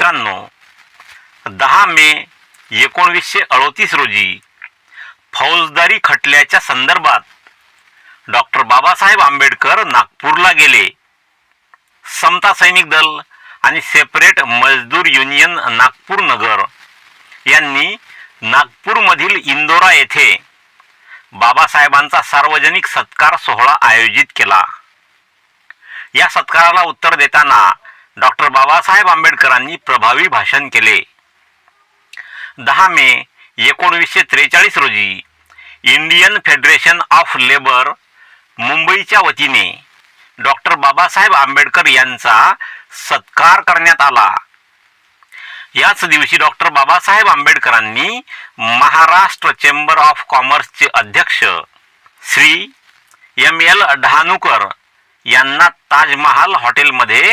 मित्रांनो दहा मे एकोणवीसशे अडोतीस रोजी फौजदारी खटल्याच्या संदर्भात डॉक्टर बाबासाहेब आंबेडकर नागपूरला गेले. समता सैनिक दल आणि सेपरेट मजदूर युनियन नागपूर नगर यांनी नागपूरमधील इंदोरा येथे बाबासाहेबांचा सार्वजनिक सत्कार सोहळा आयोजित केला. या सत्काराला उत्तर देताना डॉक्टर बाबासाहेब आंबेडकरांनी प्रभावी भाषण केले. दहा मे एकोणवीसशे त्रेचाळीस रोजी इंडियन फेडरेशन ऑफ लेबर मुंबईच्या वतीने डॉक्टर बाबासाहेब आंबेडकर यांचा सत्कार करण्यात आला. याच दिवशी डॉक्टर बाबासाहेब आंबेडकरांनी महाराष्ट्र चेंबर ऑफ कॉमर्सचे अध्यक्ष श्री एम एल डहाणूकर यांना ताजमहाल हॉटेलमध्ये